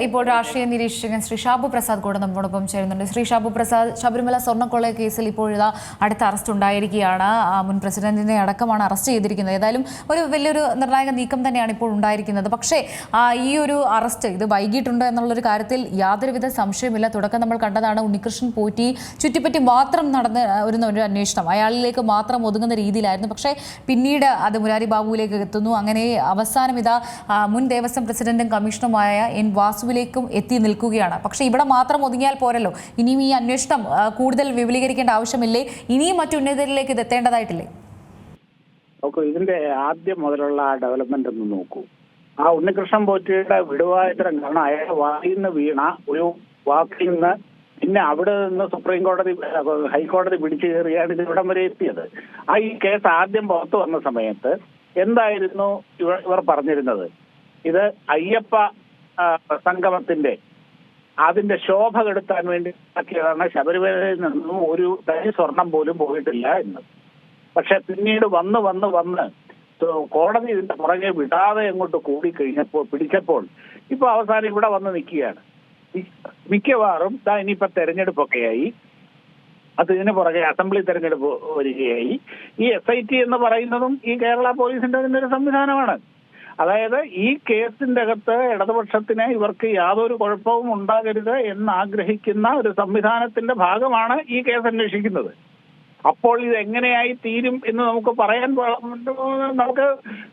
ഇപ്പോൾ രാഷ്ട്രീയ നിരീക്ഷകൻ ശ്രീ ഷാബു പ്രസാദ് കൂടെ നമ്മോടൊപ്പം ചേരുന്നുണ്ട്. ശ്രീ ഷാബു പ്രസാദ് ശബരിമല സ്വർണക്കൊള്ള കേസിൽ ഇപ്പോഴിതാ അടുത്ത അറസ്റ്റ് ഉണ്ടായിരിക്കുകയാണ്. മുൻ പ്രസിഡന്റിനെ അടക്കമാണ് അറസ്റ്റ് ചെയ്തിരിക്കുന്നത്. ഏതായാലും ഒരു വലിയൊരു നിർണായക നീക്കം തന്നെയാണ് ഇപ്പോൾ ഉണ്ടായിരിക്കുന്നത്. പക്ഷേ ഈ ഒരു അറസ്റ്റ് ഇത് വൈകിട്ടുണ്ട് എന്നുള്ളൊരു കാര്യത്തിൽ യാതൊരുവിധ സംശയമില്ല തുടക്കം നമ്മൾ കണ്ടതാണ് ഉണ്ണികൃഷ്ണൻ പോറ്റി ചുറ്റിപ്പറ്റി മാത്രം നടന്ന് വരുന്ന ഒരു അന്വേഷണം. അയാളിലേക്ക് മാത്രം ഒതുങ്ങുന്ന രീതിയിലായിരുന്നു. പക്ഷേ പിന്നീട് അത് മുരാരി ബാബുവിലേക്ക് എത്തുന്നു. അങ്ങനെ അവസാനം ഇതാ മുൻ ദേവസ്വം പ്രസിഡന്റും കമ്മീഷണറുമായ എൻ വാസുവിലേക്കും എത്തി നിൽക്കുകയാണ്. പക്ഷേ ഇവിടെ മാത്രം ഒതുങ്ങിയാൽ പോരല്ലോ. ഇനിയും ഈ അന്വേഷണം കൂടുതൽ വിപുലീകരിക്കേണ്ട ആവശ്യമില്ലേ? ഇനിയും മറ്റു ഉന്നതരിലേക്ക് ഇത് എത്തേണ്ടതായിട്ടില്ലേ? ഇതിന്റെ ആദ്യം മുതലുള്ള ഡെവലപ്മെന്റ് ഒന്ന് നോക്കൂ. ആ ഉണ്ണികൃഷ്ണൻ പോറ്റിയുടെ വിടുവായുത്തരം കാരണം അയാൾ വായിൽ നിന്ന് വീണ ഒരു വാക്കിൽ നിന്ന് പിന്നെ അവിടെ നിന്ന് സുപ്രീം കോടതി ഹൈക്കോടതി പിടിച്ചു കയറിയാണ് ഇത് ഇവിടം വരെ എത്തിയത്. ആ ഈ കേസ് ആദ്യം പുറത്തു വന്ന സമയത്ത് എന്തായിരുന്നു ഇവർ പറഞ്ഞിരുന്നത്? ഇത് അയ്യപ്പ സംഗമത്തിന്റെ അതിന്റെ ശോഭ കെടുത്താൻ വേണ്ടി ഉണ്ടാക്കിയതാണ് ശബരിമലയിൽ നിന്നും ഒരു തനി സ്വർണം പോലും പോയിട്ടില്ല എന്ന് പക്ഷെ പിന്നീട് വന്ന് വന്ന് വന്ന് കോടതി ഇതിന്റെ പുറകെ വിടാതെ എങ്ങോട്ട് കൂടി കഴിഞ്ഞപ്പോൾ പിടിച്ചപ്പോൾ ഇപ്പൊ അവസാനം ഇവിടെ വന്ന് നിൽക്കുകയാണ്. മിക്കവാറും താ ഇനിയിപ്പോ തെരഞ്ഞെടുപ്പൊക്കെയായി. അത് ഇതിന് പുറകെ അസംബ്ലി തെരഞ്ഞെടുപ്പ് വരികയായി. ഈ എസ് ഐ ടി എന്ന് പറയുന്നതും ഈ കേരള പോലീസിന്റെ ഒരു സംവിധാനമാണ്. അതായത് ഈ കേസിന്റെ അകത്ത് ഇടതുപക്ഷത്തിന് ഇവർക്ക് യാതൊരു കുഴപ്പവും ഉണ്ടാകരുത് എന്ന് ആഗ്രഹിക്കുന്ന ഒരു സംവിധാനത്തിന്റെ ഭാഗമാണ് ഈ കേസ് അന്വേഷിക്കുന്നത്. അപ്പോൾ ഇത് എങ്ങനെയായി തീരും എന്ന് നമുക്ക് പറയാൻ നമുക്ക്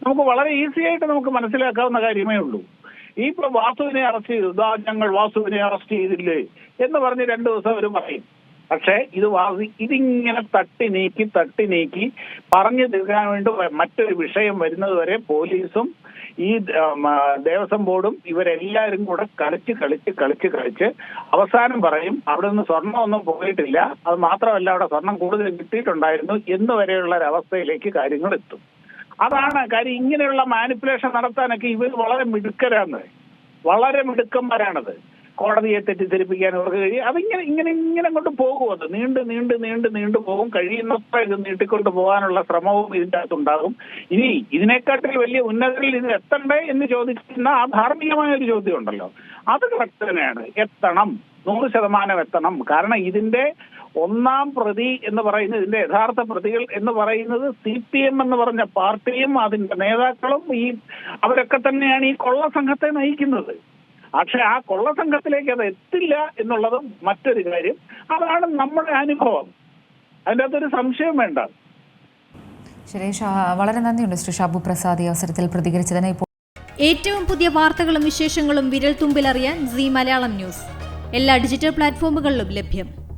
നമുക്ക് വളരെ ഈസി ആയിട്ട് നമുക്ക് മനസ്സിലാക്കാവുന്ന കാര്യമേ ഉള്ളൂ. ഈ ഇപ്പൊ വാസുവിനെ അറസ്റ്റ് ചെയ്തു. ഇതാ ഞങ്ങൾ വാസുവിനെ അറസ്റ്റ് ചെയ്തില്ലേ എന്ന് പറഞ്ഞ് രണ്ടു ദിവസം അവർ പറയും. പക്ഷേ ഇത് വാസി ഇതിങ്ങനെ തട്ടി നീക്കി തട്ടി നീക്കി പറഞ്ഞു തീർക്കാൻ വേണ്ടി മറ്റൊരു വിഷയം വരുന്നത് വരെ പോലീസും ഈ ദേവസ്വം ബോർഡും ഇവരെല്ലാവരും കൂടെ കളിച്ച് കളിച്ച് കളിച്ച് കളിച്ച് അവസാനം പറയും അവിടെ നിന്ന് സ്വർണമൊന്നും പോയിട്ടില്ല. അത് മാത്രമല്ല അവിടെ സ്വർണം കൂടുതൽ കിട്ടിയിട്ടുണ്ടായിരുന്നു എന്ന് വരെയുള്ള ഒരു അവസ്ഥയിലേക്ക് കാര്യങ്ങൾ എത്തും. അതാണ് കാര്യം. ഇങ്ങനെയുള്ള മാനിപ്പുലേഷൻ നടത്താനൊക്കെ ഇവർ വളരെ മിടുക്കരാണ്. വളരെ മിടുക്കന്മാരാണത്. കോടതിയെ തെറ്റിദ്ധരിപ്പിക്കാൻ അവർക്ക് കഴിയും. അതിങ്ങനെ ഇങ്ങനെ ഇങ്ങനെ അങ്ങോട്ട് പോകും അത്. നീണ്ട് നീണ്ട് നീണ്ട് നീണ്ടു പോകും. കഴിയുന്നത്ര ഇത് നീട്ടിക്കൊണ്ട് പോകാനുള്ള ശ്രമവും ഇതിന്റെ അകത്തുണ്ടാകും. ഇനി ഇതിനെക്കാട്ടിൽ വലിയ ഉന്നതരിൽ ഇത് എത്തണ്ടേ എന്ന് ചോദിക്കുന്ന ആ ധാർമ്മികമായ ഒരു ചോദ്യം ഉണ്ടല്ലോ അത് കറക്റ്റ് തന്നെയാണ്. എത്തണം. നൂറ് ശതമാനം എത്തണം. കാരണം ഇതിന്റെ ഒന്നാം പ്രതി എന്ന് പറയുന്നത് ഇതിന്റെ യഥാർത്ഥ പ്രതികൾ എന്ന് പറയുന്നത് സി പി എം എന്ന് പറഞ്ഞ പാർട്ടിയും അതിന്റെ നേതാക്കളും ഈ അവരൊക്കെ തന്നെയാണ് ഈ കൊള്ള സംഘത്തെ നയിക്കുന്നത്. പക്ഷെ ആ കൊള്ള സംഘത്തിലേക്ക് അത് എത്തില്ല എന്നുള്ളതും മറ്റൊരു കാര്യം. അതാണ് നമ്മുടെ അനുഭവം. അതിന്റെ അകത്തൊരു സംശയം വേണ്ട. ശരി വളരെ നന്ദിയുണ്ട് ശ്രീ ഷാബു പ്രസാദ് ഈ അവസരത്തിൽ പ്രതികരിച്ചതിന് ഇപ്പോൾ ഏറ്റവും പുതിയ വാർത്തകളും വിശേഷങ്ങളും വിരൽ തുമ്പിലറിയാൻ സി മലയാളം ന്യൂസ്. എല്ലാ ഡിജിറ്റൽ പ്ലാറ്റ്ഫോമുകളിലും ലഭ്യം.